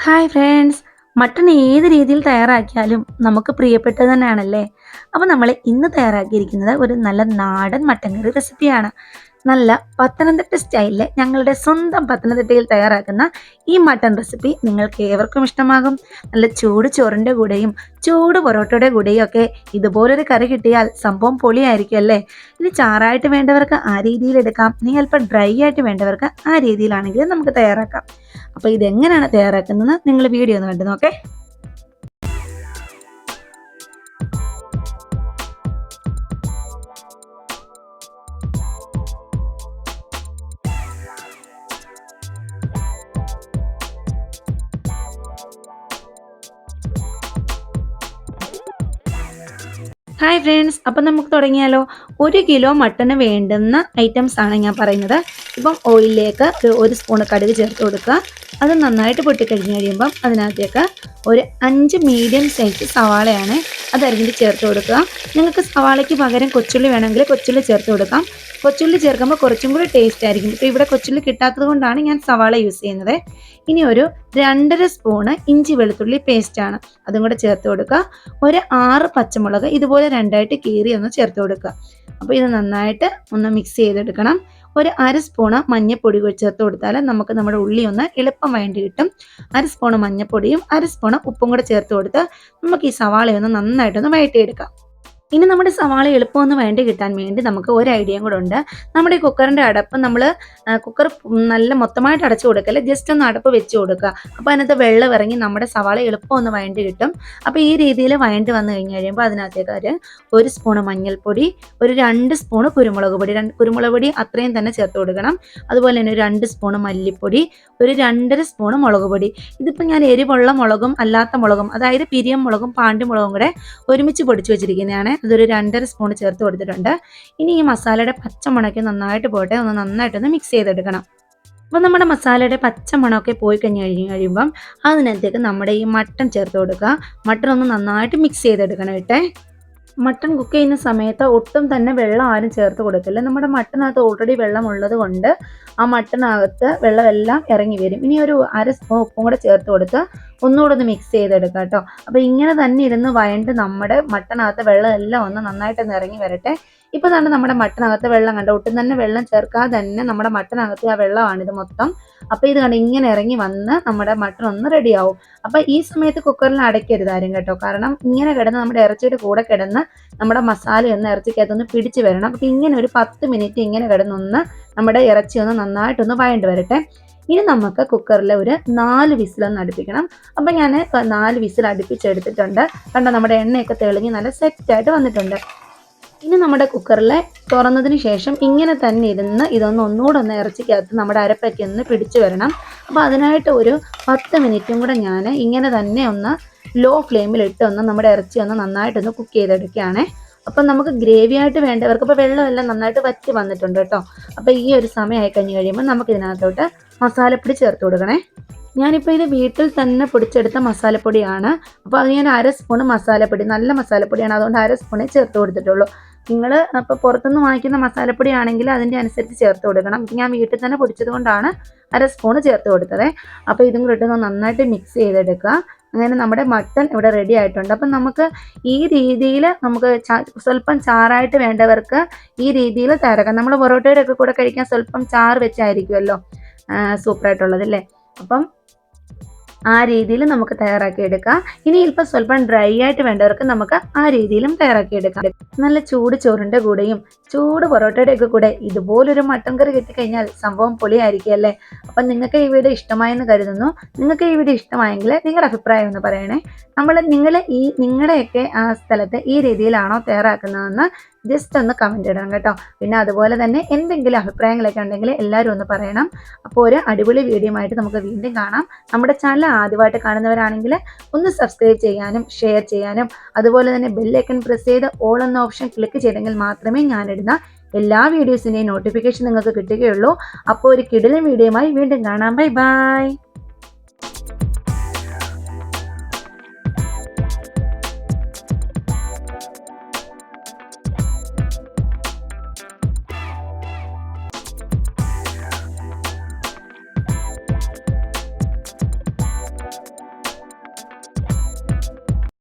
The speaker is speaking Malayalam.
ഹായ് ഫ്രണ്ട്സ് മട്ടൺ ഏത് രീതിയിൽ തയ്യാറാക്കിയാലും നമുക്ക് പ്രിയപ്പെട്ടത് തന്നെയാണല്ലേ? അപ്പോൾ നമ്മൾ ഇന്ന് തയ്യാറാക്കിയിരിക്കുന്നത് ഒരു നല്ല നാടൻ മട്ടൻ കറി റെസിപ്പിയാണ് നല്ല പത്തനംതിട്ട സ്റ്റൈലിലെ ഞങ്ങളുടെ സ്വന്തം പത്തനംതിട്ടയിൽ തയ്യാറാക്കുന്ന ഈ മട്ടൺ റെസിപ്പി നിങ്ങൾക്ക് ഏവർക്കും ഇഷ്ടമാകും. നല്ല ചൂട് ചോറിന്റെ കൂടെയും ചൂട് പൊറോട്ടയുടെ കൂടെയും ഒക്കെ ഇതുപോലൊരു കറി കിട്ടിയാൽ സംഭവം പൊളിയായിരിക്കും അല്ലേ? ഇനി ചാറായിട്ട് വേണ്ടവർക്ക് ആ രീതിയിൽ എടുക്കാം. ഇനി അല്പം ഡ്രൈ ആയിട്ട് വേണ്ടവർക്ക് ആ രീതിയിലാണെങ്കിലും നമുക്ക് തയ്യാറാക്കാം. അപ്പോൾ ഇതെങ്ങനെയാണ് തയ്യാറാക്കുന്നത്? നിങ്ങൾ വീഡിയോ ഒന്ന് കണ്ടു നോക്കേ. ഹായ് ഫ്രണ്ട്സ് അപ്പം നമുക്ക് തുടങ്ങിയാലോ. ഒരു കിലോ മട്ടന് വേണ്ടുന്ന ഐറ്റംസ് ആണ് ഞാൻ പറയുന്നത്. ഇപ്പം ഓയിലിലേക്ക് ഒരു സ്പൂൺ കടുക് ചേർത്ത് കൊടുക്കുക. അത് നന്നായിട്ട് പൊട്ടിക്കഴിഞ്ഞ് കഴിയുമ്പം അതിനകത്തേക്ക് ഒരു അഞ്ച് മീഡിയം സൈസ് സവാളയാണ് അത് അരിഞ്ഞിട്ട് ചേർത്ത് കൊടുക്കുക. നിങ്ങൾക്ക് സവാളയ്ക്ക് പകരം കൊച്ചുള്ളി വേണമെങ്കിൽ കൊച്ചുള്ളി ചേർത്ത് കൊടുക്കാം. കൊച്ചുള്ളി ചേർക്കുമ്പോൾ കുറച്ചും കൂടി ടേസ്റ്റ് ആയിരിക്കും. ഇപ്പോൾ ഇവിടെ കൊച്ചുള്ളി കിട്ടാത്തത് കൊണ്ടാണ് ഞാൻ സവാള യൂസ് ചെയ്യുന്നത്. ഇനി ഒരു രണ്ടര സ്പൂണ് ഇഞ്ചി വെളുത്തുള്ളി പേസ്റ്റാണ് അതും കൂടെ ചേർത്ത് കൊടുക്കുക. ഒരു ആറ് പച്ചമുളക് ഇതുപോലെ രണ്ടായിട്ട് കീറി ഒന്ന് ചേർത്ത് കൊടുക്കുക. അപ്പോൾ ഇത് നന്നായിട്ട് ഒന്ന് മിക്സ് ചെയ്തെടുക്കണം. ഒരു അര സ്പൂണ് മഞ്ഞപ്പൊടി ചേർത്ത് കൊടുത്താൽ നമുക്ക് നമ്മുടെ ഉള്ളി ഒന്ന് എളുപ്പം വേണ്ടി കിട്ടും. അര സ്പൂണ് മഞ്ഞപ്പൊടിയും അര സ്പൂണ് ഉപ്പും കൂടെ ചേർത്ത് കൊടുത്ത് നമുക്ക് ഈ സവാളയൊന്ന് നന്നായിട്ടൊന്ന് വഴറ്റിയെടുക്കാം. ഇനി നമ്മുടെ സവാള എളുപ്പമൊന്ന് വേണ്ടി കിട്ടാൻ വേണ്ടി നമുക്ക് ഒരു ഐഡിയയും കൂടെ ഉണ്ട്. നമ്മുടെ ഈ കുക്കറിന്റെ അടപ്പ് നമ്മൾ കുക്കർ നല്ല മൊത്തമായിട്ട് അടച്ചു കൊടുക്കല്ലേ? ജസ്റ്റ് ഒന്ന് അടപ്പ് വെച്ച് കൊടുക്കുക. അപ്പോൾ അതിനകത്ത് വെള്ളം ഇറങ്ങി നമ്മുടെ സവാള എളുപ്പം ഒന്ന് കിട്ടും. അപ്പോൾ ഈ രീതിയിൽ വഴണ്ടി വന്നു കഴിഞ്ഞ് കഴിയുമ്പോൾ അതിനകത്തേക്ക് ഒരു ഒരു സ്പൂണ് മഞ്ഞൾപ്പൊടി ഒരു രണ്ട് സ്പൂണ് കുരുമുളക് പൊടി. രണ്ട് കുരുമുളക് പൊടി അത്രയും തന്നെ ചേർത്ത് കൊടുക്കണം. അതുപോലെ തന്നെ ഒരു രണ്ട് സ്പൂണ് മല്ലിപ്പൊടി ഒരു രണ്ടര സ്പൂണ് മുളക് പൊടി. ഇതിപ്പോൾ ഞാൻ എരിവുള്ള മുളകും അല്ലാത്ത മുളകും അതായത് പിരിയം മുളകും പാണ്ടി മുളകും കൂടെ ഒരുമിച്ച് പൊടിച്ചു വെച്ചിരിക്കുന്നതാണ്. അതൊരു രണ്ടര സ്പൂൺ ചേർത്ത് കൊടുത്തിട്ടുണ്ട്. ഇനി ഈ മസാലയുടെ പച്ചമുണക്ക് നന്നായിട്ട് പോട്ടെ. ഒന്ന് നന്നായിട്ടൊന്ന് മിക്സ് ചെയ്തെടുക്കണം. അപ്പോൾ നമ്മുടെ മസാലയുടെ പച്ചമണമൊക്കെ പോയി കഴിഞ്ഞ് കഴിഞ്ഞ് കഴിയുമ്പം അതിനകത്തേക്ക് നമ്മുടെ ഈ മട്ടൺ ചേർത്ത് കൊടുക്കുക. മട്ടൺ ഒന്ന് നന്നായിട്ട് മിക്സ് ചെയ്തെടുക്കണം ഇട്ടേ മട്ടൺ കുക്ക് ചെയ്യുന്ന സമയത്ത് ഒട്ടും തന്നെ വെള്ളം ആരും ചേർത്ത് കൊടുക്കില്ല. നമ്മുടെ മട്ടനകത്ത് ഓൾറെഡി വെള്ളം ഉള്ളത് കൊണ്ട് ആ മട്ടനകത്ത് വെള്ളമെല്ലാം ഇറങ്ങി വരും. ഇനി ഒരു അര സ്പൂൺ ഉപ്പും കൂടെ ചേർത്ത് കൊടുത്ത് ഒന്നുകൂടെ ഒന്ന് മിക്സ് ചെയ്തെടുക്കാം കേട്ടോ. അപ്പോൾ ഇങ്ങനെ തന്നെ ഇരുന്ന് വയണ്ട് നമ്മുടെ മട്ടനകത്ത് വെള്ളമെല്ലാം ഒന്ന് നന്നായിട്ടൊന്ന് ഇറങ്ങി വരട്ടെ. ഇപ്പൊ തന്നെ നമ്മുടെ മട്ടനകത്ത് വെള്ളം കണ്ട? ഒട്ടും തന്നെ വെള്ളം ചേർക്കാതെ തന്നെ നമ്മുടെ മട്ടനകത്ത് ആ വെള്ളമാണ് ഇത് മൊത്തം. അപ്പോൾ ഇത് കണ്ട് ഇങ്ങനെ ഇറങ്ങി വന്ന് നമ്മുടെ മട്ടൺ ഒന്ന് റെഡിയാവും. അപ്പോൾ ഈ സമയത്ത് കുക്കറിൽ അടയ്ക്കരുത് ആരും കേട്ടോ. കാരണം ഇങ്ങനെ കിടന്ന് നമ്മുടെ ഇറച്ചിയുടെ കൂടെ കിടന്ന് നമ്മുടെ മസാല ഒന്ന് ഇറച്ചിക്കകത്തൊന്ന് പിടിച്ചു വരണം. അപ്പോൾ ഇങ്ങനെ ഒരു പത്ത് മിനിറ്റ് ഇങ്ങനെ കിടന്നൊന്ന് നമ്മുടെ ഇറച്ചി ഒന്ന് നന്നായിട്ടൊന്ന് വഴണ്ട് വരട്ടെ. ഇനി നമുക്ക് കുക്കറിൽ ഒരു നാല് വിസിലൊന്ന് അടുപ്പിക്കണം. അപ്പം ഞാൻ നാല് വിസിൽ അടുപ്പിച്ചെടുത്തിട്ടുണ്ട്. കണ്ടോ നമ്മുടെ എണ്ണയൊക്കെ തെളിഞ്ഞ് നല്ല സെറ്റായിട്ട് വന്നിട്ടുണ്ട്. ഇനി നമ്മുടെ കുക്കറിൽ തുറന്നതിന് ശേഷം ഇങ്ങനെ തന്നെ ഇരുന്ന് ഇതൊന്ന് ഒന്നുകൂടെ ഒന്ന് ഇറച്ചിക്കകത്ത് നമ്മുടെ അരപ്പൊക്കെ ഒന്ന് പിടിച്ചു വരണം. അപ്പോൾ അതിനായിട്ട് ഒരു പത്ത് മിനിറ്റും കൂടെ ഞാൻ ഇങ്ങനെ തന്നെ ഒന്ന് ലോ ഫ്ലെയിമിലിട്ട് ഒന്ന് നമ്മുടെ ഇറച്ചി ഒന്ന് നന്നായിട്ടൊന്ന് കുക്ക് ചെയ്തെടുക്കുകയാണേ. അപ്പം നമുക്ക് ഗ്രേവി ആയിട്ട് വേണ്ടവർക്ക് ഇപ്പോൾ വെള്ളമെല്ലാം നന്നായിട്ട് വറ്റി വന്നിട്ടുണ്ട് കേട്ടോ. അപ്പോൾ ഈ ഒരു സമയമായി കഴിഞ്ഞ് കഴിയുമ്പോൾ നമുക്ക് ഇതിനകത്തോട്ട് മസാലപ്പൊടി ചേർത്ത് കൊടുക്കണേ. ഞാനിപ്പോൾ ഇത് വീട്ടിൽ തന്നെ പൊടിച്ചെടുത്ത മസാലപ്പൊടിയാണ്. അപ്പോൾ അത് ഞാൻ അര സ്പൂൺ മസാലപ്പൊടി നല്ല മസാലപ്പൊടിയാണ്. അതുകൊണ്ട് അര സ്പൂണേ ചേർത്ത് കൊടുത്തിട്ടുള്ളൂ. നിങ്ങൾ അപ്പോൾ പുറത്തുനിന്ന് വാങ്ങിക്കുന്ന മസാലപ്പൊടി ആണെങ്കിൽ അതിന്റെ അനുസരിച്ച് ചേർത്ത് കൊടുക്കണം. ഞാൻ വീട്ടിൽ തന്നെ പൊടിച്ചത് കൊണ്ടാണ് അര സ്പൂൺ ചേർത്ത് കൊടുത്തത്. അപ്പോൾ ഇതും കൂടി ഇട്ട് നന്നായിട്ട് മിക്സ് ചെയ്തെടുക്കുക. അങ്ങനെ നമ്മുടെ മട്ടൺ ഇവിടെ റെഡി ആയിട്ടുണ്ട്. അപ്പം നമുക്ക് ഈ രീതിയിൽ നമുക്ക് സ്വല്പം ചാറായിട്ട് വേണ്ടവർക്ക് ഈ രീതിയിൽ തയ്യാറാക്കാം നമ്മൾ പൊറോട്ടയുടെ ഒക്കെ കൂടെ കഴിക്കാൻ സ്വല്പം ചാറ് വെച്ചായിരിക്കുമല്ലോ? സൂപ്പറായിട്ടുള്ളത് അല്ലേ? അപ്പം ആ രീതിയിൽ നമുക്ക് തയ്യാറാക്കി എടുക്കാം. ഇനി ഇപ്പം സ്വല്പം ഡ്രൈ ആയിട്ട് വേണ്ടവർക്ക് നമുക്ക് ആ രീതിയിലും തയ്യാറാക്കി എടുക്കാം. നല്ല ചൂട് ചോറിന്റെ കൂടെയും ചൂട് പൊറോട്ടയുടെ ഒക്കെ കൂടെ ഇതുപോലൊരു മട്ടൻ കറി കിട്ടിക്കഴിഞ്ഞാൽ സംഭവം പൊളിയായിരിക്കും അല്ലേ? അപ്പം നിങ്ങൾക്ക് ഈ വീഡിയോ ഇഷ്ടമായെന്ന് കരുതുന്നു. നിങ്ങൾക്ക് ഈ വീഡിയോ ഇഷ്ടമായെങ്കിൽ നിങ്ങളുടെ അഭിപ്രായം ഒന്ന് പറയണേ. നമ്മൾ നിങ്ങളെ ഈ നിങ്ങളുടെയൊക്കെ ആ സ്ഥലത്ത് ഈ രീതിയിലാണോ തയ്യാറാക്കുന്നതെന്ന് ജസ്റ്റ് ഒന്ന് കമന്റ് ഇടണം കേട്ടോ. പിന്നെ അതുപോലെ തന്നെ എന്തെങ്കിലും അഭിപ്രായങ്ങളൊക്കെ ഉണ്ടെങ്കിൽ എല്ലാവരും ഒന്ന് പറയണം. അപ്പോൾ ഒരു അടിപൊളി വീഡിയോ ആയിട്ട് നമുക്ക് വീണ്ടും കാണാം. നമ്മുടെ ചാനൽ ആദ്യമായിട്ട് കാണുന്നവരാണെങ്കിൽ ഒന്ന് സബ്സ്ക്രൈബ് ചെയ്യാനും ഷെയർ ചെയ്യാനും അതുപോലെ തന്നെ ബെല്ലൈക്കൺ പ്രസ് ചെയ്ത് ഓൾ എന്ന ഓപ്ഷൻ ക്ലിക്ക് ചെയ്തെങ്കിൽ മാത്രമേ ഞാനിടുന്ന എല്ലാ വീഡിയോസിന്റെയും നോട്ടിഫിക്കേഷൻ നിങ്ങൾക്ക് കിട്ടുകയുള്ളൂ. അപ്പോൾ ഒരു കിടിലൻ വീഡിയോയുമായി വീണ്ടും കാണാം. Bye bye